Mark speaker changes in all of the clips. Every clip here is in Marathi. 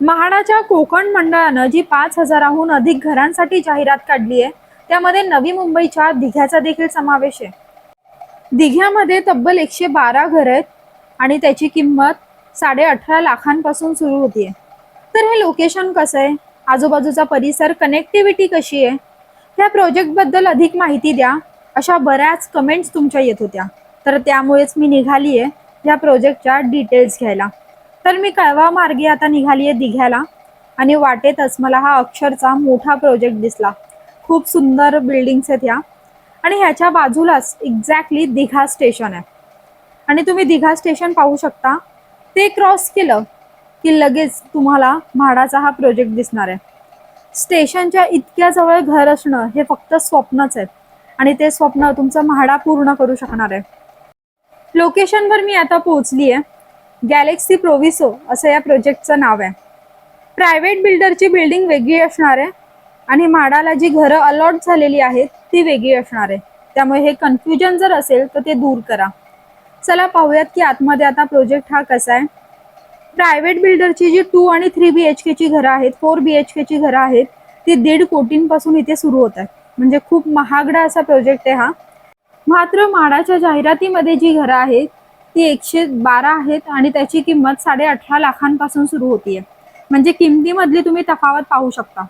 Speaker 1: म्हाडाच्या कोकण मंडळानं जी पाच हजाराहून अधिक घरांसाठी जाहिरात काढली आहे त्यामध्ये नवी मुंबईच्या दिघ्याचा देखील समावेश आहे. दिघ्यामध्ये तब्बल एकशे बारा घर आहेत आणि त्याची किंमत साडे अठरा लाखांपासून सुरू होतीये. तर हे लोकेशन कसं आहे? आजूबाजूचा परिसर कनेक्टिव्हिटी कशी आहे? ह्या प्रोजेक्टबद्दल अधिक माहिती द्या. अशा बऱ्याच कमेंट्स तुमच्या येत होत्या. तर त्यामुळेच मी निघाली आहे या प्रोजेक्टच्या डिटेल्स घ्यायला. तर मी कळवा मार्गे आता निघाली आहे दिघ्याला. आणि वाटेतच मला हा अक्षरचा मोठा प्रोजेक्ट दिसला. खूप सुंदर बिल्डिंग्स आहेत ह्या आणि ह्याच्या बाजूलाच एक्झॅक्टली दिघा स्टेशन आहे. आणि तुम्ही दिघा स्टेशन पाहू शकता. ते क्रॉस केलं की लगेच तुम्हाला म्हाडाचा हा प्रोजेक्ट दिसणार आहे. स्टेशनच्या इतक्या जवळ घर असणं हे फक्त स्वप्नच आहे. आणि ते स्वप्न तुमचं म्हाडा पूर्ण करू शकणार आहे. लोकेशनवर मी आता पोहोचली आहे गॅलेक्सी प्रोविसो असं या प्रोजेक्टचं नाव आहे. प्रायव्हेट बिल्डरची बिल्डिंग वेगळी असणार आहे आणि म्हाडाला जी घरं अलॉट झालेली आहेत ती वेगळी असणार आहे. त्यामुळे हे कन्फ्युजन जर असेल तर ते दूर करा. चला पाहूयात की आतमध्ये आता प्रोजेक्ट हा कसा आहे. प्रायव्हेट बिल्डरची जी टू आणि थ्री बी एच केची घरं आहेत फोर बी एच केची घरं आहेत ती दीड कोटींपासून इथे सुरू होत आहेत. म्हणजे खूप महागडा असा प्रोजेक्ट आहे हा. मात्र माडाच्या जाहिरातीमध्ये जी घरं आहेत ती एकशे बारा आहेत आणि त्याची किंमत साडे अठरा लाखांपासून सुरू होतीये. म्हणजे किमतीमधली तुम्ही तफावत पाहू शकता.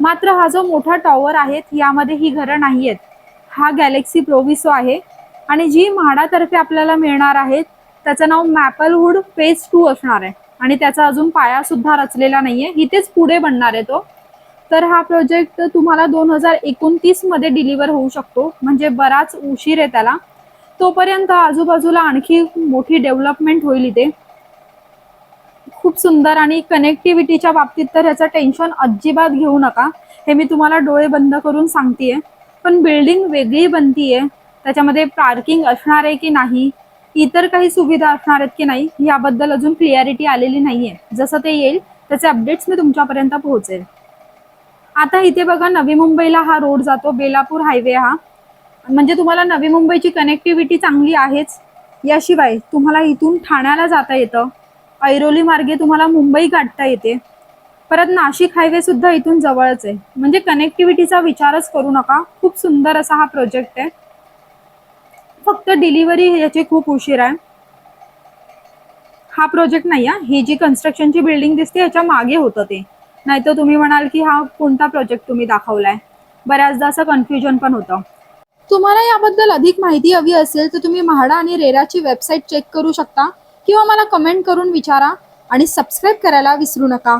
Speaker 1: मात्र हा जो मोठा टॉवर आहे यामध्ये ही घरं नाही आहेत हा गॅलेक्सी प्रोविसो आहे आणि जी म्हाडातर्फे आपल्याला मिळणार आहे त्याचं नाव मॅपलवूड फेज टू असणार आहे. आणि त्याचा अजून पाया सुद्धा रचलेला नाहीये. इथेच पुढे बनणार आहे तो. तर हा प्रोजेक्ट तुम्हाला दोन हजार एकोणतीसमध्ये डिलिव्हर होऊ शकतो. म्हणजे बराच उशीर आहे त्याला. तोपर्यंत आजूबाजूला आणखी मोठी डेव्हलपमेंट होईल इथे. खूप सुंदर आणि कनेक्टिव्हिटीच्या बाबतीत तर ह्याचं टेन्शन अजिबात घेऊ नका. हे मी तुम्हाला डोळे बंद करून सांगतेय. पण बिल्डिंग वेगळी बनतीये. त्याच्यामध्ये पार्किंग असणार आहे की नाही इतर काही सुविधा असणार आहेत की नाही याबद्दल अजून क्लिअरिटी आलेली नाहीये. जसं ते येईल त्याचे अपडेट्स मी तुमच्यापर्यंत पोहोचेल. आता इथे बघा नवी मुंबईला हा रोड जातो बेलापूर हायवे हा. म्हणजे तुम्हाला नवी मुंबईची कनेक्टिव्हिटी चांगली आहेच. याशिवाय तुम्हाला इथून ठाण्याला जाता येतं. ऐरोली मार्गे तुम्हाला मुंबई गाठता येते. परत नाशिक हायवे सुद्धा इथून जवळच आहे. म्हणजे कनेक्टिव्हिटीचा विचारच करू नका. खूप सुंदर असा हा प्रोजेक्ट आहे. फक्त डिलिव्हरी याची खूप उशीर आहे. हा प्रोजेक्ट नाही आहे ही जी कन्स्ट्रक्शनची बिल्डिंग दिसते ह्याच्या मागे होतं ते. नाहीतर तुम्ही म्हणाल की हा कोणता प्रोजेक्ट तुम्ही दाखवलाय? बऱ्याचदा असं कन्फ्युजन पण होतं. तुम्हाला याबद्दल अधिक माहिती हवी असेल तर तुम्ही म्हाडा आणि रेराची वेबसाईट चेक करू शकता किंवा मला कमेंट करून विचारा आणि सबस्क्राईब करायला विसरू नका.